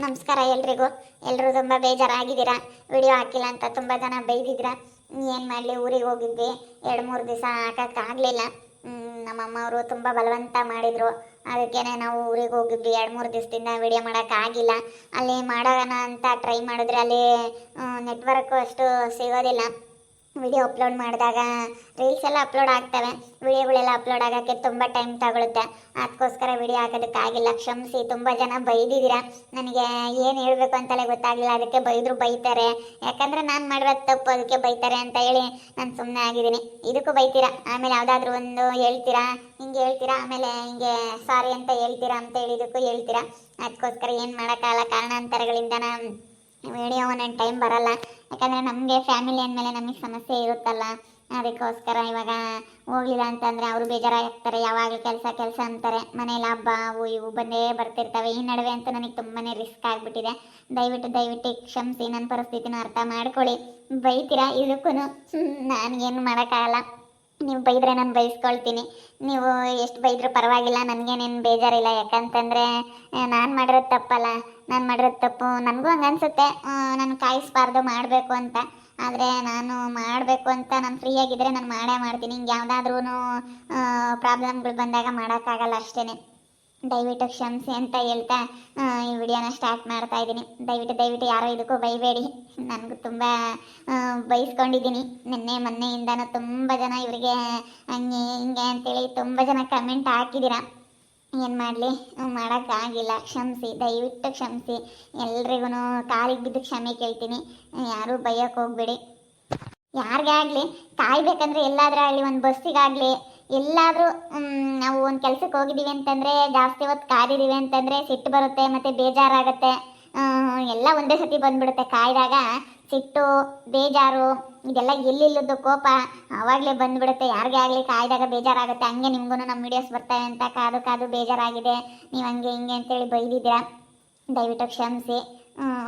ನಮಸ್ಕಾರ ಎಲ್ರಿಗೂ. ಎಲ್ಲರೂ ತುಂಬ ಬೇಜಾರಾಗಿದ್ದೀರಾ? ವಿಡಿಯೋ ಹಾಕಿಲ್ಲ ಅಂತ ತುಂಬ ಜನ ಬೈದಿದ್ರ ಏನು ಮಾಡಲಿ? ಊರಿಗೆ ಹೋಗಿದ್ವಿ. ಎರಡು ಮೂರು ದಿವಸ ಹಾಕೋಕ್ಕಾಗಲಿಲ್ಲ ನಮ್ಮಮ್ಮ ಅವರು ತುಂಬ ಬಲವಂತ ಮಾಡಿದರು. ಅದಕ್ಕೇನೆ ನಾವು ಊರಿಗೆ ಹೋಗಿದ್ವಿ. ಎರಡು ಮೂರು ದಿವಸದಿಂದ ವಿಡಿಯೋ ಮಾಡೋಕ್ಕಾಗಿಲ್ಲ ಅಲ್ಲಿ ಮಾಡೋಣ ಅಂತ ಟ್ರೈ ಮಾಡಿದ್ರೆ ಅಲ್ಲಿ ನೆಟ್ವರ್ಕು ಅಷ್ಟು ಸಿಗೋದಿಲ್ಲ. ವಿಡಿಯೋ ಅಪ್ಲೋಡ್ ಮಾಡಿದಾಗ ರೀಲ್ಸ್ ಎಲ್ಲ ಅಪ್ಲೋಡ್ ಆಗ್ತವೆ. ವಿಡಿಯೋಗಳೆಲ್ಲ ಅಪ್ಲೋಡ್ ಆಗೋಕ್ಕೆ ತುಂಬ ಟೈಮ್ ತಗೊಳುತ್ತೆ. ಅದಕ್ಕೋಸ್ಕರ ವಿಡಿಯೋ ಹಾಕೋದಕ್ಕಾಗಿಲ್ಲ ಕ್ಷಮಿಸಿ, ತುಂಬ ಜನ ಬೈದಿದ್ದೀರಾ? ನನಗೆ ಏನು ಹೇಳಬೇಕು ಅಂತಲೇ ಗೊತ್ತಾಗಿಲ್ಲ ಅದಕ್ಕೆ ಬೈದರು ಬೈತಾರೆ. ಯಾಕಂದರೆ ನಾನು ಮಾಡಿರೋ ತಪ್ಪು. ಅದಕ್ಕೆ ಬೈತಾರೆ ಅಂತ ಹೇಳಿ ನಾನು ಸುಮ್ಮನೆ ಆಗಿದ್ದೀನಿ. ಇದಕ್ಕೂ ಬೈತೀರಾ? ಆಮೇಲೆ ಯಾವುದಾದ್ರೂ ಒಂದು ಹೇಳ್ತೀರಾ? ಹಿಂಗೆ ಹೇಳ್ತೀರಾ? ಆಮೇಲೆ ಹಿಂಗೆ ಸಾರಿ ಅಂತ ಹೇಳ್ತೀರಾ ಅಂತ ಹೇಳಿದಕ್ಕೂ ಹೇಳ್ತೀರಾ? ಅದಕ್ಕೋಸ್ಕರ ಏನು ಮಾಡೋಕ್ಕಾಗಲ್ಲ. ಕಾರಣಾಂತರಗಳಿಂದ ನಾನು ವಿಡಿಯೋ ಒಂದೊಂದು ಟೈಮ್ ಬರಲ್ಲ. ಯಾಕಂದರೆ ನಮಗೆ ಫ್ಯಾಮಿಲಿ ಅಂದಮೇಲೆ ನಮಗೆ ಸಮಸ್ಯೆ ಇರುತ್ತಲ್ಲ ಅದಕ್ಕೋಸ್ಕರ ಇವಾಗ ಹೋಗ್ಲಿಲ್ಲ ಅಂತಂದರೆ ಅವರು ಬೇಜಾರಾಗ್ತಾರೆ, ಯಾವಾಗಲೂ ಕೆಲಸ ಕೆಲಸ ಅಂತಾರೆ. ಮನೇಲಿ ಹಬ್ಬ, ಅವು ಇವು ಬಂದೇ ಬರ್ತಿರ್ತವೆ. ಈ ನಡುವೆ ಅಂತೂ ನನಗೆ ತುಂಬಾ ರಿಸ್ಕ್ ಆಗಿಬಿಟ್ಟಿದೆ. ದಯವಿಟ್ಟು ದಯವಿಟ್ಟು ಕ್ಷಮಿಸಿ ನನ್ನ ಪರಿಸ್ಥಿತಿನ ಅರ್ಥ ಮಾಡ್ಕೊಳ್ಳಿ. ಬೈತೀರಾ? ಇದಕ್ಕೂ ನಾನು ಮಾಡೋಕ್ಕಾಗಲ್ಲ. ನೀವು ಬೈದರೆ ನಾನು ಬೈಸ್ಕೊಳ್ತೀನಿ. ನೀವು ಎಷ್ಟು ಬೈದರೂ ಪರವಾಗಿಲ್ಲ, ನನಗೇನೇನು ಬೇಜಾರಿಲ್ಲ. ಯಾಕಂತಂದರೆ ನಾನು ಮಾಡಿರೋದು ತಪ್ಪಲ್ಲ. ನಾನು ಮಾಡಿರೋದು ತಪ್ಪು. ನನಗೂ ಹಂಗೆ ಅನಿಸುತ್ತೆ. ನಾನು ಕಾಯಿಸ್ಬಾರ್ದು, ಮಾಡಬೇಕು ಅಂತ. ಆದರೆ ನಾನು ಮಾಡಬೇಕು ಅಂತ ನಾನು ಫ್ರೀ ಆಗಿದ್ದರೆ ನಾನು ಮಾಡೇ ಮಾಡ್ತೀನಿ. ಹಿಂಗೆ ಯಾವುದಾದ್ರೂ ಪ್ರಾಬ್ಲಮ್ಗಳು ಬಂದಾಗ ಮಾಡೋಕ್ಕಾಗಲ್ಲ ಅಷ್ಟೇ ದಯವಿಟ್ಟು ಕ್ಷಮಿಸಿ ಅಂತ ಹೇಳ್ತಾ ಈ ವಿಡಿಯೋನ ಸ್ಟಾರ್ಟ್ ಮಾಡ್ತಾ ಇದ್ದೀನಿ. ದಯವಿಟ್ಟು ದಯವಿಟ್ಟು ಯಾರೋ ಇದಕ್ಕೂ ಬೈಬೇಡಿ. ನನಗೂ ತುಂಬ ಬೈಸ್ಕೊಂಡಿದ್ದೀನಿ. ನಿನ್ನೆ, ಮೊನ್ನೆಯಿಂದನೂ ತುಂಬ ಜನ ಇವರಿಗೆ ಹಂಗೆ, ಹಿಂಗೆ ಅಂತೇಳಿ ತುಂಬ ಜನ ಕಮೆಂಟ್ ಹಾಕಿದ್ದೀರಾ. ಏನು ಮಾಡಲಿ? ಮಾಡೋಕ್ಕಾಗಿಲ್ಲ ಕ್ಷಮಿಸಿ, ದಯವಿಟ್ಟು ಕ್ಷಮಿಸಿ. ಎಲ್ರಿಗೂ ಕಾಲಿಗೆ ಬಿದ್ದು ಕ್ಷಮೆ ಕೇಳ್ತೀನಿ. ಯಾರೂ ಬೈಯೋಕ್ಕೆ ಹೋಗ್ಬೇಡಿ. ಯಾರಿಗೇ ಆಗಲಿ? ಕಾಯ್ಬೇಕಂದ್ರೆ ಎಲ್ಲಾದರೂ ಆಗಲಿ, ಒಂದು ಬಸ್ಸಿಗಾಗಲಿ ಎಲ್ಲಾದರೂ ನಾವು ಒಂದು ಕೆಲಸಕ್ಕೆ ಹೋಗಿದ್ದೀವಿ ಅಂತಂದರೆ ಜಾಸ್ತಿ ಹೊತ್ತು ಕಾದಿದ್ದೀವಿ ಅಂತಂದರೆ ಸಿಟ್ಟು ಬರುತ್ತೆ, ಮತ್ತು ಬೇಜಾರಾಗುತ್ತೆ. ಎಲ್ಲ ಒಂದೇ ಸತಿ ಬಂದ್ಬಿಡುತ್ತೆ. ಕಾಯ್ದಾಗ ಸಿಟ್ಟು, ಬೇಜಾರು, ಇದೆಲ್ಲ ಎಲ್ಲಿಲ್ಲದ್ದು ಕೋಪ ಆವಾಗಲೇ ಬಂದ್ಬಿಡುತ್ತೆ. ಯಾರಿಗೇ ಆಗಲಿ ಕಾಯ್ದಾಗ ಬೇಜಾರಾಗುತ್ತೆ. ಹಂಗೆ ನಿಮಗೂ ನಮ್ಮ ವಿಡಿಯೋಸ್ ಬರ್ತಾರೆ ಅಂತ ಕಾದು ಕಾದು ಬೇಜಾರಾಗಿದೆ. ನೀವು ಹಂಗೆ ಹಿಂಗೆ ಅಂತೇಳಿ ಬೈದಿದ್ದೀರಾ? ದಯವಿಟ್ಟು ಕ್ಷಮಿಸಿ.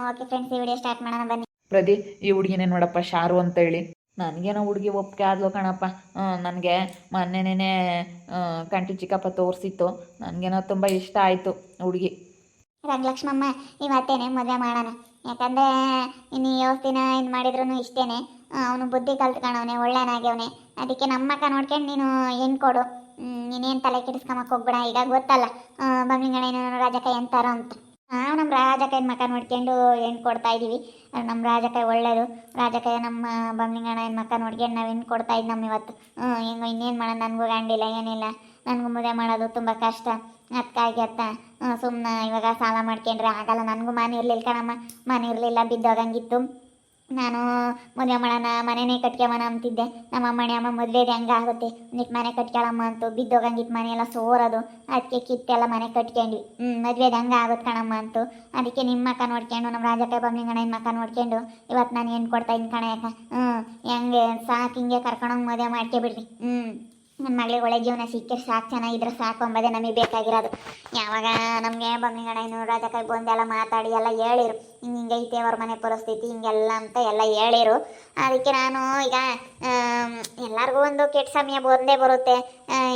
ಓಕೆ ಫ್ರೆಂಡ್ಸ್ ಈ ವಿಡಿಯೋ ಸ್ಟಾರ್ಟ್ ಮಾಡೋಣ, ಬನ್ನಿ. ಪ್ರದಿ ಈ ಹುಡುಗಿನೇ ನೋಡಪ್ಪ ಶಾರು ಅಂತ ಹೇಳಿ. ನನಗೇನೋ ಹುಡುಗಿ ಒಪ್ಪಿಗೆ ಆದ್ಲು ಕಣಪ್ಪ. ನನಗೆ ಮೊನ್ನೆನೇ ಕಂಟಿ ಚಿಕ್ಕಪ್ಪ ತೋರಿಸಿತ್ತು. ನನಗೇನೋ ತುಂಬ ಇಷ್ಟ ಆಯಿತು ಹುಡುಗಿ. ರಂಗಲಕ್ಷ್ಮಮ್ಮ ಇವತ್ತೇನೆ ಮದುವೆ ಮಾಡೋಣ. ಯಾಕಂದರೆ ಇನ್ನು ಯೋಸ್ತಿನ ಏನು ಮಾಡಿದ್ರು ಇಷ್ಟೇನೆ. ಅವನು ಬುದ್ಧಿ ಕಲ್ತ್ಕೊಂಡವನೆ ಒಳ್ಳೆನಾಗ್ಯವನೆ ಅದಕ್ಕೆ ನಮ್ಮ ಅಕ್ಕ ನೋಡ್ಕೊಂಡು ನೀನು ಏನು ಕೊಡು. ನೀನೇನ್ ತಲೆ ಕೆಡಿಸ್ಕೊಂಬಕ್ಕೆ ಹೋಗ್ಬೇಡ. ಈಗ ಗೊತ್ತಲ್ಲ ಬಂಗ್ಲಿಂಗಣೇನು ರಾಜಕಾಯಿ ಅಂತಾರೋ ಅಂತ. ನಾವು ನಮ್ಮ ರಾಜಕಾಯಿ ಮಕ್ಕ ನೋಡ್ಕೊಂಡು ಹೆಣ್ಣು ಕೊಡ್ತಾ ಇದ್ದೀವಿ ನಮ್ಮ ರಾಜಕಾಯಿ ಒಳ್ಳೇದು. ರಾಜಕಾಯಿ ನಮ್ಮ ಬಂಗ್ಲಿಂಗಣ ಏನು ಮಕ್ಕ ನೋಡ್ಕೊಂಡು ನಾವು ಹೆಣ್ಣು ಕೊಡ್ತಾ ಇದ್ದು ನಮ್ಮ ಇವತ್ತು. ಹಿಂಗೆ ಇನ್ನೇನು ಮಾಡೋಣ ನನಗೂ ಗಂಡಿಲ್ಲ ಏನಿಲ್ಲ. ನನಗೂ ಮದುವೆ ಮಾಡೋದು ತುಂಬ ಕಷ್ಟ. ಅತ್ತ ಸುಮ್ಮನೆ ಇವಾಗ ಸಾಲ ಮಾಡ್ಕೊಂಡ್ರೆ ಆಗಲ್ಲ. ನನಗೂ ಮನೆ ಇರಲಿಲ್ಲ ಕಣಮ್ಮ. ಮನೆ ಇರಲಿಲ್ಲ, ಬಿದ್ದೋಗಂಗಿತ್ತು. ನಾನು ಮದುವೆ ಮಾಡೋಣ, ಮನೆನೇ ಕಟ್ಕೊಳಣ ಅಂತಿದ್ದೆ. ನಮ್ಮ ಮನೆ ಅಮ್ಮ ಮದುವೆದು ಹೆಂಗೆ ಆಗುತ್ತೆ. ನಿಟ್ ಮನೆ ಕಟ್ಕೊಳಮ್ಮ ಅಂತು. ಬಿದ್ದೋಗಂಗಿತ್ತು ಮನೆ ಎಲ್ಲ ಸೋರೋದು. ಅದಕ್ಕೆ ಕಿತ್ತೆಲ್ಲ ಮನೆ ಕಟ್ಕೊಂಡ್ವಿ. ಹ್ಞೂ ಮದುವೆದು ಹೆಂಗೆ ಆಗುತ್ತೆ ಕಣಮ್ಮ ಅಂತು. ಅದಕ್ಕೆ ನಿಮ್ಮ ಅಕ್ಕ ನೋಡ್ಕೊಂಡು, ನಮ್ಮ ರಾಜಕಾಯಿ ಬೊಮ್ಮಿಂಗಣ ನಿಮ್ಮ ಅಕ್ಕ ನೋಡ್ಕೊಂಡು, ಇವತ್ತು ನಾನು ಏನು ಕೊಡ್ತಾ ಇದ್ದೀನಿ ಕಣ ಯಾಕೆ ಹ್ಞೂ ಹೆಂಗೆ ಸಾಕು, ಹಿಂಗೆ ಕರ್ಕೊಂಡೋಗಿ ಮದುವೆ ಮಾಡ್ಕೊಬಿಡ್ರಿ. ಹ್ಞೂ ನನ್ನ ಮಗಳಿಗೆ ಒಳ್ಳೆ ಜೀವನ ಸಿಕ್ಕರೆ ಸಾಕು, ಚೆನ್ನಾಗಿದ್ರೆ ಸಾಕು ಅಂಬದೇ ನಮಗೆ ಬೇಕಾಗಿರೋದು. ಯಾವಾಗ ನಮಗೆ ಬೊಮ್ಮಿಗಣ ಏನು ರಾಜಕಾಯಿ ಬಂದೆಲ್ಲ ಮಾತಾಡಿ ಎಲ್ಲ ಹೇಳಿರು. ಹಿಂಗೆ ಹಿಂಗೆ ಐತೆ ಅವ್ರ ಮನೆ ಪರಿಸ್ಥಿತಿ, ಹಿಂಗೆಲ್ಲ ಅಂತ ಎಲ್ಲ ಹೇಳಿರು. ಅದಕ್ಕೆ ನಾನು ಈಗ ಎಲ್ಲರಿಗೂ ಒಂದು ಕೆಟ್ಟ ಸಮಯ ಬಂದೇ ಬರುತ್ತೆ.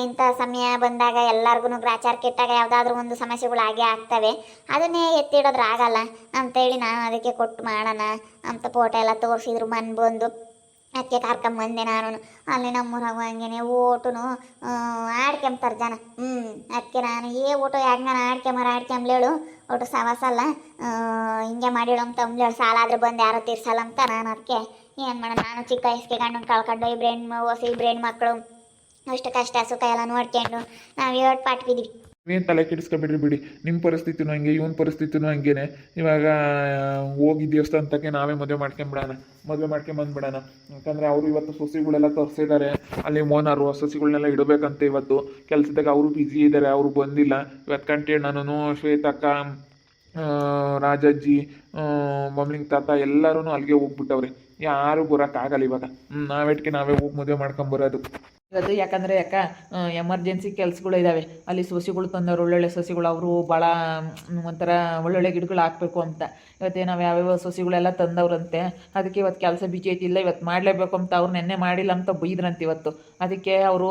ಇಂಥ ಸಮಯ ಬಂದಾಗ ಎಲ್ಲರಿಗೂ ಗ್ರಾಚಾರ ಕೆಟ್ಟಾಗ ಯಾವುದಾದ್ರೂ ಒಂದು ಸಮಸ್ಯೆಗಳು ಆಗೇ ಆಗ್ತವೆ. ಅದನ್ನೇ ಎತ್ತಿಡೋದ್ರಾಗಲ್ಲ ಅಂತೇಳಿ ನಾನು ಅದಕ್ಕೆ ಕೊಟ್ಟು ಮಾಡೋಣ ಅಂತ ಫೋಟೋ ಎಲ್ಲ ತೋರಿಸಿದ್ರು ಮನ್ ಬಂದು. ಅದಕ್ಕೆ ಕರ್ಕೊಂಬಂದೆ ನಾನು ಅಲ್ಲಿ ನಮ್ಮೂರಾಗ ಹಂಗೇನೆ ಓಟುನು ಆಡ್ಕೊಂಬ್ತಾರೆ ಜನ ಹ್ಞೂ ಅದಕ್ಕೆ ನಾನು ಏ ಊಟ ಹೆಂಗನ ಆಡ್ಕೊಂಬರ ಆಡ್ಕೊಂಬ್ಲೇಳು ಒಟ್ಟು ಸವಾಸ ಅಲ್ಲ ಆ, ಹಿಂಗೆ ಮಾಡಿಳು ಅಂತ ಅಂಬ್ಲೇಳು ಸಾಲ ಆದ್ರೆ ಬಂದು ಯಾರೋ ತೀರ್ಸಲ್ಲ ಅಂತ ನಾನು ಅದಕ್ಕೆ ಏನು ಮಾಡೋಣ ನಾನು ಚಿಕ್ಕ ವಯಸ್ಸಿಗೆ ಗಂಡನ ಕಳ್ಕೊಂಡು ಇಬ್ರು ಹೆಣ್ಣು ಹೊಸ ಇಬ್ರು ಹೆಣ್ಮಕ್ಳು ಅಷ್ಟು ಕಷ್ಟ ಸುಖ ಎಲ್ಲ ನೋಡ್ಕೊಂಡು ನಾವು ಏಟ್ ಪಾಟ್ ಬಿದ್ವಿ ಏನು ತಲೆ ಕೆಡಿಸ್ಕೊಬಿಡ್ರಿ ಬಿಡಿ. ನಿಮ್ಮ ಪರಿಸ್ಥಿತಿನೂ ಹಂಗೆ, ಇವನ ಪರಿಸ್ಥಿತಿನೂ ಹಂಗೇನೆ. ಇವಾಗ, ಹೋಗಿ ದೇವಸ್ಥಾನ ತಕ್ಕೆ ನಾವೇ ಮದುವೆ ಮಾಡ್ಕೊಂಬಿಡೋಣ, ಮದುವೆ ಮಾಡ್ಕೊಂಬಂದ್ಬಿಡೋಣ. ಯಾಕಂದರೆ ಅವರು ಇವತ್ತು ಸೊಸಿಗಳೆಲ್ಲ ತರಿಸಿದ್ದಾರೆ ಅಲ್ಲಿ ಓನರು ಸೊಸಿಗಳನ್ನೆಲ್ಲ ಇಡಬೇಕಂತ ಇವತ್ತು. ಕೆಲಸದಾಗ ಅವರು ಬ್ಯುಸಿ ಇದ್ದಾರೆ ಅವರು ಬಂದಿಲ್ಲ. ಇವತ್ತು ಕಂಟೇಳಿ ನಾನು ಶ್ವೇತಕ್ಕ ರಾಜಜ್ಜಿ ಮಮ್ಮಿಂಗ್ ತಾತ ಎಲ್ಲರೂ ಅಲ್ಲಿಗೆ ಹೋಗ್ಬಿಟ್ಟವ್ರೆ. ಯಾರು ಬರೋಕ್ಕಾಗಲ್ಲ ಇವಾಗ. ಹ್ಞೂ ನಾವೆಟ್ಗೆ ನಾವೇ ಹೋಗಿ ಮದುವೆ ಮಾಡ್ಕೊಂಬರೋದು. ಇವತ್ತು ಯಾಕಂದರೆ ಯಾಕ ಎಮರ್ಜೆನ್ಸಿ ಕೆಲಸಗಳು ಇದ್ದಾವೆ ಅಲ್ಲಿ ಸಸಿಗಳು ತಂದವ್ರು, ಒಳ್ಳೊಳ್ಳೆ ಸಸಿಗಳು ಅವರು ಭಾಳ ಒಂಥರ ಒಳ್ಳೊಳ್ಳೆ ಗಿಡಗಳು ಹಾಕ್ಬೇಕು ಅಂತ. ಇವತ್ತೇ ನಾವು ಯಾವ್ಯಾವ ಸಸಿಗಳೆಲ್ಲ ತಂದವ್ರಂತೆ, ಅದಕ್ಕೆ ಇವತ್ತು ಕೆಲಸ ಬಿಜಿ ಐತಿಲ್ಲ ಇವತ್ತು ಮಾಡಲೇಬೇಕು ಅಂತ ಅವ್ರು ನೆನ್ನೆ ಮಾಡಿಲ್ಲ ಅಂತ ಬೈದ್ರಂತೆ ಇವತ್ತು. ಅದಕ್ಕೆ ಅವರು,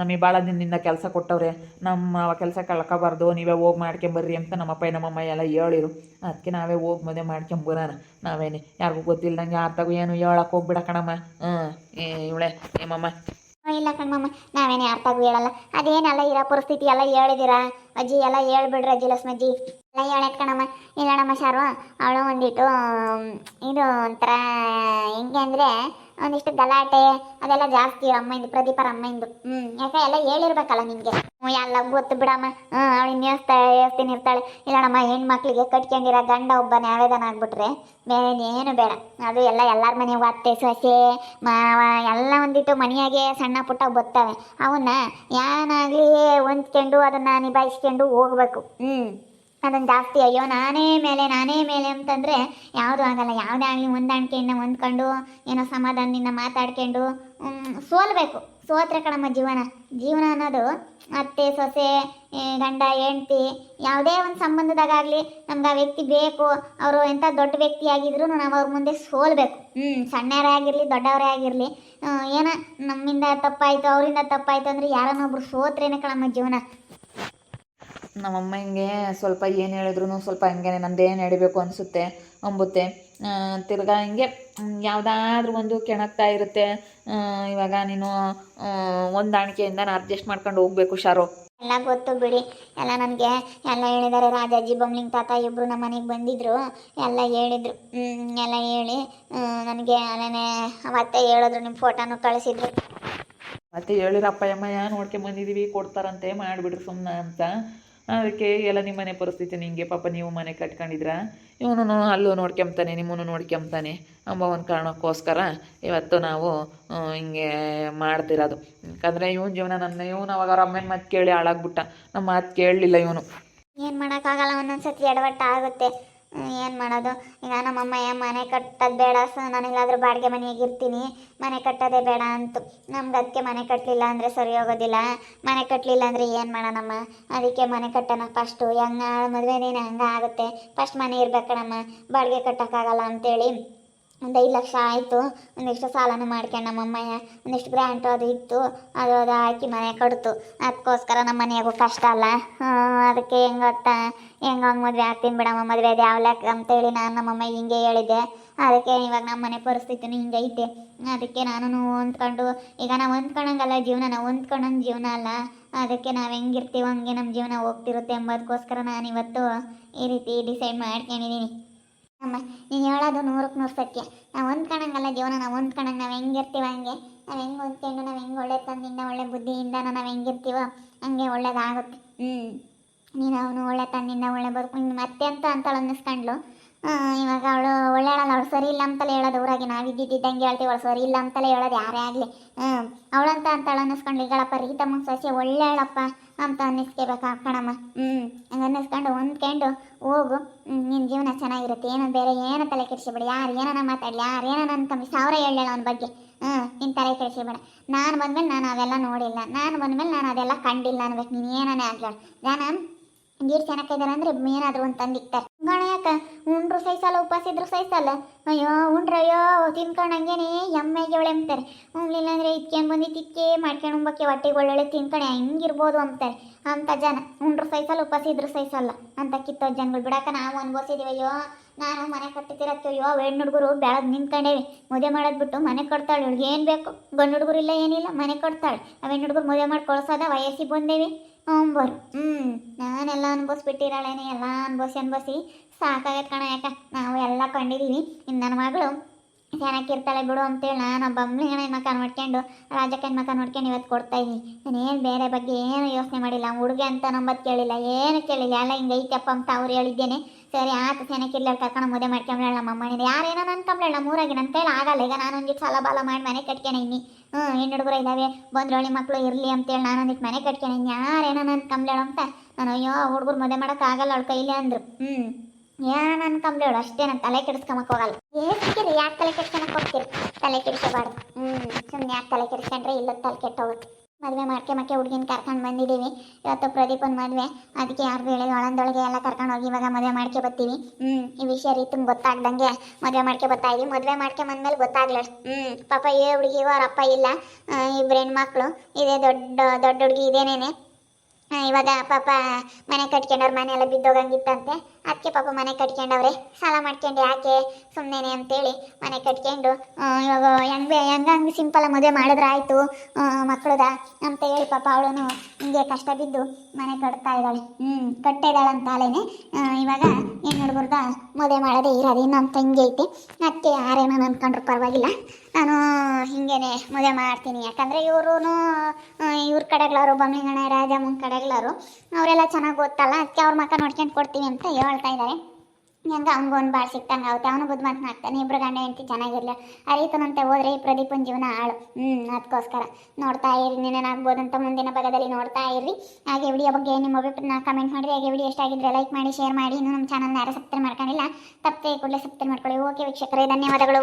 ನಮಗೆ ಭಾಳ ದಿನದಿಂದ ಕೆಲಸ ಕೊಟ್ಟವ್ರೆ ನಮ್ಮ ಕೆಲಸ ಕಳ್ಕೊಬಾರ್ದು, ನೀವೇ ಹೋಗಿ ಮಾಡ್ಕೊಂಬರ್ರಿ ಅಂತ ನಮ್ಮಪ್ಪ ನಮ್ಮಮ್ಮ ಎಲ್ಲ ಹೇಳಿರು. ಅದಕ್ಕೆ ನಾವೇ ಹೋಗಿ ಮದುವೆ ಮಾಡ್ಕೊಂಬರೋಣ ನಾವೇನೆ. ಯಾರಿಗೂ ಗೊತ್ತಿಲ್ದಂಗೆ ಆತಾಗೂ ಏನು ಹೇಳಕ್ಕೆ ಹೋಗ್ಬಿಡ ಕಣಮ್ಮ. ಹ್ಞೂ ಇವಳೆ ಏಮಮ್ಮ ಇಲ್ಲ ಕಣ್ಮಮ್ಮ ನಾವೇನೇ ಅರ್ಥ ಆಗು ಹೇಳಲ್ಲ. ಅದೇನಲ್ಲ ಇರೋ ಪರಿಸ್ಥಿತಿ ಎಲ್ಲ ಹೇಳಿದಿರಾ? ಅಜ್ಜಿ ಎಲ್ಲ ಹೇಳ್ಬಿಡ್ರಿ ಅಜ್ಜಿ ಲಕ್ಷ್ಮಜ್ಜಿ ಎಲ್ಲ ಹೇಳತ್ ಕಣಮ್ಮ ಇಲ್ಲಣ್ಣಮ್ಮ ಶಾರು ಅವಳು ಒಂದಿಟ್ಟು ಇದು ಒಂಥರ, ಹೆಂಗೆ ಅಂದರೆ ಒಂದಿಷ್ಟು ಗಲಾಟೆ, ಅದೆಲ್ಲ ಜಾಸ್ತಿ ಅಮ್ಮಂದು ಪ್ರದೀಪರ ಅಮ್ಮಂದು ಹ್ಞೂ ಯಾಕೆ ಎಲ್ಲ ಹೇಳಿರ್ಬೇಕಲ್ಲ ನಿಮಗೆ ಹ್ಞೂ ಎಲ್ಲ ಗೊತ್ತು ಬಿಡಮ್ಮ. ಹ್ಞೂ ಅವಳು ಇನ್ನೇಸ್ತಾ ಏಸ್ತೀನಿ ಇರ್ತಾಳೆ. ಇಲ್ಲಣಮ್ಮ ಹೆಣ್ಮಕ್ಳಿಗೆ ಕಟ್ಕೊಂಡಿರೋ ಗಂಡ ಒಬ್ಬ ನ್ಯಾವೇದನ ಆಗ್ಬಿಟ್ರೆ ಬೇರೆ ಏನು ಬೇಡ. ಅದು ಎಲ್ಲ ಎಲ್ಲರ ಮನೆಗೂ ಅತ್ತೆ, ಸೊಸೆ, ಮಾವ, ಎಲ್ಲ ಒಂದಿಟ್ಟು ಮನೆಯಾಗೆ ಸಣ್ಣ ಪುಟ್ಟ ಬರ್ತವೆ ಅವನ್ನ ಯಾನಾಗಲಿ ಹೊಂದ್ಕೊಂಡು ಅದನ್ನು ನಿಭಾಯಿಸ್ಕೊಂಡು ಹೋಗ್ಬೇಕು. ಹ್ಞೂ ಅದನ್ನು ಜಾಸ್ತಿ, ಅಯ್ಯೋ ನಾನೇ ಮೇಲೆ ನಾನೇ ಮೇಲೆ ಅಂತಂದರೆ ಯಾವುದೂ ಆಗಲ್ಲ. ಯಾವುದೇ ಆಗಲಿ ಹೊಂದಾಣಿಕೆಯಿಂದ ಹೊಂದ್ಕೊಂಡು, ಏನೋ ಸಮಾಧಾನದಿಂದ ಮಾತಾಡ್ಕೊಂಡು ಸೋಲ್ಬೇಕು. ಸೋತ್ರೆ ಕಣಮ್ಮ ಜೀವನ. ಜೀವನ ಅನ್ನೋದು ಅತ್ತೆ, ಸೊಸೆ ಗಂಡ, ಹೆಂಡ್ತಿ, ಯಾವುದೇ ಒಂದು ಸಂಬಂಧದಾಗಲಿ ನಮ್ಗೆ ಆ ವ್ಯಕ್ತಿ ಬೇಕು. ಅವರು ಎಂಥ ದೊಡ್ಡ ವ್ಯಕ್ತಿ ಆಗಿದ್ರು ನಾವು ಅವ್ರ ಮುಂದೆ ಸೋಲ್ಬೇಕು. ಹ್ಞೂ ಸಣ್ಣವರೇ ಆಗಿರಲಿ, ದೊಡ್ಡವರೇ ಆಗಿರಲಿ ಏನೋ ನಮ್ಮಿಂದ ತಪ್ಪಾಯಿತು, ಅವರಿಂದ ತಪ್ಪಾಯಿತು ಅಂದರೆ ಯಾರನ್ನೊಬ್ರು ಸೋತ್ರೇನೆ ಕಣಮ್ಮ ಜೀವನ. ನಮ್ಮಮ್ಮ ಹಿಂಗೆ ಸ್ವಲ್ಪ ಏನು ಹೇಳಿದ್ರು ಸ್ವಲ್ಪ ಹಂಗೇನೆ ಏನು ನಡಿಬೇಕು ಅನಿಸುತ್ತೆ ಅಂಬುತ್ತೆ. ತಿರ್ಗಾ ಹಿಂಗೆ ಯಾವುದಾದ್ರೂ ಒಂದು ಕೆಣಕ್ತಾ ಇರುತ್ತೆ. ಇವಾಗ ನೀನು ಹೊಂದಾಣಿಕೆಯಿಂದ ನಾನು ಅಡ್ಜಸ್ಟ್ ಮಾಡ್ಕೊಂಡು ಹೋಗ್ಬೇಕು ಶಾರು. ಎಲ್ಲ ಗೊತ್ತು ಬಿಡಿ. ಎಲ್ಲ ನನಗೆ ಎಲ್ಲ ಹೇಳಿದ್ದಾರೆ ರಾಜಾಜಿ ಬೊಮ್ಲಿಂಗ್ ತಾತ ಇಬ್ಬರು ನಮ್ಮ ಮನೆಗೆ ಬಂದಿದ್ರು. ಎಲ್ಲ ಹೇಳಿದ್ರು. ಎಲ್ಲ ಹೇಳಿ ನನಗೆ ಅಲ್ಲೇ ಅವತ್ತೇ ಹೇಳಿದ್ರು ನಿಮ್ಮ ಫೋಟೋನು ಕಳಿಸಿದ್ರು. ಮತ್ತೆ ಹೇಳಿರಪ್ಪ ಅಮ್ಮಯ್ಯ ನೋಡ್ಕೊಂಬಂದಿದ್ದೀವಿ ಕೊಡ್ತಾರಂತೆ ಮಾಡಿಬಿಡ್ರಿ ಸುಮ್ಮನೆ ಅಂತ. ಅದಕ್ಕೆ ಎಲ್ಲ ನಿಮ್ಮ ಮನೆ ಪರಿಸ್ಥಿತಿ ನಿಮಗೆ ಪಾಪ ನೀವು ಮನೆ ಕಟ್ಕೊಂಡಿದ್ರ ಇವನು ಅಲ್ಲೂ ನೋಡ್ಕೊಂತಾನೆ ನಿಮ್ಮನ್ನು ನೋಡ್ಕೊಂತಾನೆ ಅಂಬ ಒಂದು ಕಾರಣಕ್ಕೋಸ್ಕರ ಇವತ್ತು ನಾವು ಹಿಂಗೆ ಮಾಡ್ತಿರೋದು. ಯಾಕಂದರೆ ಇವನ ಜೀವನ ನನ್ನ ಇವನು ಅವಾಗ ಅವ್ರ ಅಮ್ಮನ ಮಾತು ಕೇಳಿ ಹಾಳಾಗ್ಬಿಟ್ಟ. ನಮ್ಮ ಮಾತು ಕೇಳಲಿಲ್ಲ ಇವನು. ಏನು ಮಾಡೋಕ್ಕಾಗಲ್ಲ, ಒಂದೊಂದ್ಸತಿ ಎಡವಟ್ಟ ಆಗುತ್ತೆ ಏನು ಮಾಡೋದು? ಈಗ ನಮ್ಮಮ್ಮ ಮನೆ ಕಟ್ಟೋದು ಬೇಡ ಸರ್ ನಾನು ಇಲ್ಲಾದರೂ ಬಾಡಿಗೆ ಮನೆಗೆ ಇರ್ತೀನಿ. ಮನೆ ಕಟ್ಟೋದೇ ಬೇಡ ಅಂತು. ನಮ್ಗೆ ಅದಕ್ಕೆ ಮನೆ ಕಟ್ಟಲಿಲ್ಲ ಅಂದರೆ ಸರಿ ಹೋಗೋದಿಲ್ಲ. ಮನೆ ಕಟ್ಟಲಿಲ್ಲ ಅಂದರೆ ಏನು ಮಾಡೋಣಮ್ಮ? ಅದಕ್ಕೆ ಮನೆ ಕಟ್ಟೋಣ ಫಸ್ಟು ಹೆಂಗ ಮದುವೆನೇ ಹಂಗೆ ಆಗುತ್ತೆ? ಫಸ್ಟ್ ಮನೆ ಇರಬೇಕಣಮ್ಮ. ಬಾಡಿಗೆ ಕಟ್ಟೋಕ್ಕಾಗಲ್ಲ ಅಂತೇಳಿ. ಒಂದು ಐದು ಲಕ್ಷ ಆಯಿತು ಒಂದಿಷ್ಟು ಸಾಲನ ಮಾಡ್ಕೊಂಡು ನಮ್ಮಮ್ಮಯ್ಯ ಒಂದಿಷ್ಟು ಗ್ರ್ಯಾಂಟು ಅದು ಇತ್ತು, ಅದು ಅದು ಹಾಕಿ ಮನೆ ಕೊಡ್ತು ಅದಕ್ಕೋಸ್ಕರ ನಮ್ಮ ಮನೆಯಾಗೂ ಕಷ್ಟ ಅಲ್ಲ. ಅದಕ್ಕೆ ಹೆಂಗೆ ಹೆಂಗ ಹೆಂಗೆ ಹಂಗೆ ಮದುವೆ ಆಗ್ತೀನಿ ಬಿಡಮ್ಮ, ಮದುವೆ ಅದು ಯಾವ ಲೆಕ್ಕ ಅಂತೇಳಿ ನಾನು ನಮ್ಮಮ್ಮ ಹಿಂಗೆ ಹೇಳಿದ್ದೆ. ಅದಕ್ಕೆ ಇವಾಗ ನಮ್ಮ ಮನೆ ಪರಿಸ್ಥಿತಿನೂ ಹಿಂಗೈತೆ ಅದಕ್ಕೆ ನಾನು ಹೊಂದ್ಕೊಂಡು, ಈಗ ನಾವು ಹೊಂದ್ಕೊಳಂಗಲ್ಲ, ಜೀವನ ನಾವು ಹೊಂದ್ಕೊಂಡಂಗೆ ಜೀವನ ಅಲ್ಲ. ಅದಕ್ಕೆ ನಾವು ಹೆಂಗಿರ್ತೀವೋ ಹಂಗೆ ನಮ್ಮ ಜೀವನ ಹೋಗ್ತಿರುತ್ತೆ ಎಂಬುದಕ್ಕೋಸ್ಕರ ನಾನು ಇವತ್ತು ಈ ರೀತಿ ಡಿಸೈಡ್ ಮಾಡ್ಕೊಂಡಿದ್ದೀನಿ ಅಮ್ಮ, ನೀನು ಹೇಳೋದು ನೂರಕ್ಕೆ ನೂರು ಸತ್ಯ. ನಾವು ಹೊಂದ್ಕೊಳಂಗಲ್ಲ ಜೀವನ, ನಾವು ಹೊಂದ್ಕೊಳಂಗೆ ನಾವು ಹೆಂಗಿರ್ತೀವ ಹಂಗೆ? ನಾವು ಹೆಂಗೆ ಹೊಂದ್ಕೊಂಡು ನಾವು ಹೆಂಗೆ ಒಳ್ಳೆ ತಂದಿಂದ, ಒಳ್ಳೆ ಬುದ್ಧಿಯಿಂದ ನಾವು ಹೆಂಗಿರ್ತೀವೋ ಹಂಗೆ ಒಳ್ಳೇದಾಗುತ್ತೆ. ಹ್ಞೂ ನೀನು ಅವನು ಒಳ್ಳೆ ತಂದಿಂದ, ಒಳ್ಳೆ ಬದುಕು ಮತ್ತೆ ಅಂತ ಅಂತಳು ಅನ್ನಿಸ್ಕೊಂಡ್ಲು? ಇವಾಗ ಅವಳು ಒಳ್ಳೆ ಅವಳು ಸರಿ ಇಲ್ಲ ಅಂತಲೇ ಹೇಳೋದು ಊರಾಗಿ ನಾವು ಇದ್ದಿದ್ದಂಗೆ ಹೇಳ್ತೀವಿ, ಅವಳು ಸರಿ ಇಲ್ಲ ಅಂತಲೇ ಹೇಳೋದು ಯಾರೇ ಆಗಲಿ. ಹ್ಞೂ ಅವಳಂತ ಅಂತಾಳು ಅನ್ನಿಸ್ಕೊಂಡು ಈಗಳಪ್ಪ ರೀತಮ್ಮ, ಸಸಿ ಒಳ್ಳೆ ಹೇಳಪ್ಪ ಅಂತ ಅನ್ನಿಸ್ಕೋಬೇಕು ಕಣಮ್ಮ. ಹ್ಞೂ ಹಂಗೆ ಅನ್ನಿಸ್ಕೊಂಡು ಹೊಂದ್ಕೊಂಡು ಹೋಗು. ನಿನ್ನ ಜೀವನ ಚೆನ್ನಾಗಿರುತ್ತೆ, ಏನು ಬೇರೆ, ಏನು ತಲೆ ಕೆಡಿಸಿಬಿಡಿ, ಯಾರು ಏನಾನ ಮಾತಾಡಲಿ, ಯಾರು ಏನಾನ ಅನ್ಕೊಂಬಿ, ಸಾವಿರ ಹೇಳಲ್ಲ ಅವನ ಬಗ್ಗೆ. ಹ್ಞೂ ನಿನ್ನ ತಲೆ ಕೆಡಿಸಿಬೇಡ. ನಾನು ಬಂದಮೇಲೆ ನಾನು ಅವೆಲ್ಲ ನೋಡಿಲ್ಲ, ನಾನು ಬಂದಮೇಲೆ ನಾನು ಅದೆಲ್ಲ ಕಂಡಿಲ್ಲ ಅನ್ಬೇಕು, ನೀನು ಏನೇ ಆಗ್ಲ ನಾನು ಗೀರ್ ಚೆನ್ನಾಗಿದ್ದಾರೆ ಅಂದ್ರೆ ಏನಾದರೂ ಒಂದು ತಂದಿಕ್ತಾರೆ. ಗಣ ಯಾಕ? ಉಂಡ್ರು ಸಹಿಸಲ್ಲ ಉಪವಾಸ ಇದ್ರು ಸಹಿಸಲ್ಲ ಅಯ್ಯೋ, ಉಂಡ್ರಯ್ಯೋ ತಿನ್ಕೊಂಡಂಗೇನೆ ಎಮ್ಮೆಗೆ ಒಳ್ಳೆ ಅಂತಾರೆ ಉಣ್ಲಿಲ್ಲ ಅಂದ್ರೆ ಇಟ್ಕೊಂಡು ಬಂದಿತ್ತು ತಿಕ್ಕೆ ಮಾಡ್ಕೊಂಡು ಉಂಬಕ್ಕೆ ಹೊಟ್ಟೆಗೆ ಒಳ್ಳೊಳ್ಳೆ ತಿನ್ಕೊಂಡು ಹೆಂಗಿರ್ಬೋದು ಅಂತಾರೆ ಅಂತ ಜನ. ಉಂಡ್ರು ಸೈಸಲ್ಲ ಉಪವಾಸ ಇದ್ರು ಸಹಿಸಲ್ಲ ಅಂತ ಕಿತ್ತೋ ಜನಗಳು ಬಿಡಾಕ ನಾವು ಅನ್ಭವಿಸಿದೀವಿ. ಅಯ್ಯೋ, ನಾನು ಮನೆ ಕಟ್ಟುತ್ತಿರತ್ತೋ ಅಯ್ಯೋ, ಹೆಣ್ಣು ಹುಡುಗರು ಬೆಳಗ್ಗೆ ನಿಂತ್ಕೊಂಡೇವಿ. ಮದುವೆ ಮಾಡೋದು ಬಿಟ್ಟು ಮನೆ ಕೊಡ್ತಾಳೆ. ಇವಳಿಗೆ ಏನು ಬೇಕು? ಗಂಡು ಹುಡುಗರು ಇಲ್ಲ, ಏನಿಲ್ಲ. ಮನೆ ಕೊಡ್ತಾಳೆ. ಆ ಹೆಣ್ಣು ಹುಡುಗರು ಮದುವೆ ಮಾಡಿ ಕಳ್ಸೋದ ವಯಸ್ಸಿಗೆ ಬಂದೇವಿ. ಬರು. ಹ್ಞೂ ನಾನೆಲ್ಲ ಅನ್ಭವಿಸ್ಬಿಟ್ಟಿರಾಳೇನೆ. ಎಲ್ಲ ಅನ್ಭವಿಸಿ ಅನ್ಭವಿಸಿ. ಸಾಕಾಗೈತೆ ಕಣ ಯಾಕ? ನಾವು ಎಲ್ಲ ಕಂಡಿದ್ದೀವಿ ಇನ್ನು ನನ್ನ ಮಗಳು ಚೆನ್ನಾಗಿರ್ತಾಳೆ ಬಿಡು ಅಂತೇಳಿ ನಾನು ಬಮ್ಲಿಗಣ ಮಕ್ಕ ನೋಡ್ಕೊಂಡು ರಾಜಕ್ಕನ ಮಕ್ಕ ನೋಡ್ಕೊಂಡು ಇವತ್ತು ಕೊಡ್ತಾ ಇದ್ದೀನಿ ನಾನೇನು ಬೇರೆ ಬಗ್ಗೆ ಏನು ಯೋಚನೆ ಮಾಡಿಲ್ಲ? ಹುಡುಗ ಅಂತ ನಂಬತ್ತು ಕೇಳಿಲ್ಲ. ಏನು ಕೇಳಿಲ್ಲ? ಎಲ್ಲ ಹಿಂಗೆ ಐತಪ್ಪ ಅಂತ ಅವ್ರು ಹೇಳಿದ್ದೇನೆ. ಸರಿ, ಆತ ಚೆನ್ನಾಗಿರ್ಲಿ ಕರ್ಕೊಂಡು ಮದುವೆ ಮಾಡ್ಕೊಂಬಿಡೋಣ ನಮ್ಮ ಅಮ್ಮನಿಂದ ಯಾರೇನೋ ಅನ್ಕೊಂಬಿಡೋಣ ಮೂರಾಗಿ ನನ್ನ ಕೈಲಿ ಆಗಲ್ಲ. ಈಗ ನಾನು ಒಂದಿಟ್ಟು ಸಾಲ ಬಾಲ ಮಾಡಿ ಮನೆ ಕಟ್ಕೊಂಡು ಇನ್ನಿ ಹ್ಞೂ ಹೆಣ್ಣು ಹುಡುಗರು ಇದ್ದಾವೆ ಬಂದ್ರೊಳಿ ಮಕ್ಕಳು ಇರಲಿ ಅಂತೇಳಿ ನಾನು ಒಂದಿಟ್ಟು ಮನೆ ಕಟ್ಕೊಂಡು ಯಾರೇನೋ ಅನ್ಕೊಂಬಿಡೋಣ ಅಂತ. ನಾನು ಅಯ್ಯೋ ಹುಡುಗರು ಮದುವೆ ಮಾಡೋಕ್ಕಾಗಲ್ಲ ಅವಳ ಕೈಲಿ ಅಂದ್ರು. ಹ್ಞೂ ಏನು ಅನ್ಕೊಂಬ್ಳೇಳು ಅಷ್ಟೇ ನಾನು ತಲೆ ಕೆಡಿಸ್ಕೊಂಬಕ್ ಹೋಗಲ್ಲ. ಏಸ್ಕಿರಿ ಯಾಕೆ ತಲೆ ಕೆಡ್ಸ್ಕೊಳಕ್ ಹೋಗ್ತೀರಿ? ತಲೆ ಕೆಡಿಸಬಾರ್ದು ಹ್ಮ್ ಸುಮ್ನೆ ಯಾಕೆ ತಲೆ ಕೆಡಿಸ್ಕೊಂಡ್ರೆ ಇಲ್ಲ ತಲೆ ಕೆಟ್ಟೋಗುತ್ತೆ. ಮದುವೆ ಮಾಡ್ಕೆ ಮಕ್ಕೆ ಹುಡುಗಿನ ಕರ್ಕೊಂಡು ಬಂದಿದ್ದೀವಿ ಇವತ್ತು ಪ್ರದೀಪನ ಮದುವೆ. ಅದಕ್ಕೆ ಯಾರು ಹೇಳಿ ಒಳಂದೊಳಗೆ ಎಲ್ಲ ಕರ್ಕೊಂಡು ಹೋಗಿ ಇವಾಗ ಮದುವೆ ಮಾಡ್ಕೆ ಬರ್ತೀವಿ ಹ್ಮ್ ಈ ವಿಷಯ ರೀತಿ ಗೊತ್ತಾಗ್ದಂಗೆ ಮದುವೆ ಮಾಡ್ಕೆ ಬರ್ತಾ ಇದೀವಿ. ಮದುವೆ ಮಾಡ್ಕೆ ಬಂದ್ಮೇಲೆ ಗೊತ್ತಾಗ್ಲ? ಹ್ಮ್ ಪಾಪ ಏ ಹುಡುಗಿಗೂ ಅವ್ರ ಅಪ್ಪ ಇಲ್ಲ. ಆ, ಇಬ್ರು ಹೆಣ್ಮಕ್ಳು. ಇದೇ ದೊಡ್ಡ ದೊಡ್ಡ ಹುಡುಗಿ ಇದೇನೇನೆ. ಇವಾಗ ಪಾಪ ಮನೆ ಕಟ್ಕೊಂಡವ್ರ ಮನೆ ಎಲ್ಲ ಬಿದ್ದೋಗಂಗಿತ್ತಂತೆ. ಅದಕ್ಕೆ ಪಾಪ ಮನೆ ಕಟ್ಕೊಂಡವ್ರೆ, ಸಾಲ ಮಾಡ್ಕೊಂಡು ಯಾಕೆ? ಸುಮ್ಮನೆ ಅಂತೇಳಿ ಮನೆ ಕಟ್ಕೊಂಡು ಇವಾಗ ಹೆಂಗೆ ಹೆಂಗಂಗೆ ಸಿಂಪಲ್ ಮದುವೆ ಮಾಡಿದ್ರೆ ಆಯಿತು? ಮಕ್ಕಳದ ಅಂತ ಹೇಳಿ ಪಾಪ ಅವಳು ಹಿಂಗೆ ಕಷ್ಟ ಬಿದ್ದು ಮನೆ ಕಟ್ತಾ ಇದ್ದಾಳೆ. ಹ್ಞೂ ಕಟ್ಟಿದಾಳೆ ಅಂತ ಅಲೇನೆ ಇವಾಗ ಏನು ಹುಡುಗರ್ದ ಮದುವೆ ಮಾಡೋದೇ ಇರೋದು ಇನ್ನೊಂದು ತಂಗಿ ಐತಿ. ಅದಕ್ಕೆ ಯಾರೇನೋ ಅನ್ಕೊಂಡ್ರು ಪರವಾಗಿಲ್ಲ. ನಾನು ಹಿಂಗೇನೆ ಮದುವೆ ಮಾಡ್ತೀನಿ. ಯಾಕಂದರೆ ಇವರು ಇವ್ರ ಕಡೆಗಳವರು ಬೊಮ್ಮಲಿಂಗಣ ರಾಜಮ್ಮನ ಕಡೆಗಳವರು ಅವರೆಲ್ಲ ಚೆನ್ನಾಗಿ ಓದ್ತಲ್ಲ ಅದಕ್ಕೆ ಅವ್ರ ಮಕ್ಕ ನೋಡ್ಕೊಂಡು ಕೊಡ್ತೀವಿ ಅಂತ ಹೇಳ್ತಾ ಇದ್ದಾರೆ ಹೆಂಗೆ ಅವ್ನಿಗೆ ಒಂದು ಬಾಳ್ ಸಿಕ್ತಂಗೆ ಆಗುತ್ತೆ, ಅವನು ಬುದ್ಧಿ ಆಗ್ತಾನೆ ಇಬ್ಬರು ಗಂಡ ಹೆಂಡತಿ ಚೆನ್ನಾಗಿರಲಿ. ಅರಿತನಂತೆ ಹೋದ್ರೆ ಈ ಪ್ರದೀಪನ ಜೀವನ ಹಾಳು. ಹ್ಞೂ ಅದಕ್ಕೋಸ್ಕರ ನೋಡ್ತಾ ಇರಿ ನೆನೇನಾಗ್ಬೋದಂತ ಮುಂದಿನ ಭಾಗದಲ್ಲಿ ನೋಡ್ತಾ ಇರಿ ಹಾಗೆ ವಿಡಿಯೋ ಬಗ್ಗೆ ನಿಮ್ಮ ಅಭಿಪ್ರಾಯ ಕಮೆಂಟ್ ಮಾಡಿರಿ. ಹಾಗೆ ವಿಡಿಯೋ ಇಷ್ಟ ಆಗಿದ್ರೆ ಲೈಕ್ ಮಾಡಿ ಶೇರ್ ಮಾಡಿ. ಇನ್ನೂ ನಮ್ಮ ಚಾನಲ್ನ ಯಾರು ಸಬ್ಸ್ಕ್ರೈಬ್ ಮಾಡ್ಕೊಂಡಿಲ್ಲ ತಪ್ಪೇ ಕೂಡಲೇ ಸಬ್ಸ್ಕ್ರೈಬ್ ಮಾಡ್ಕೊಳ್ಳಿ. ಓಕೆ ವೀಕ್ಷಕರೇ, ಧನ್ಯವಾದಗಳು.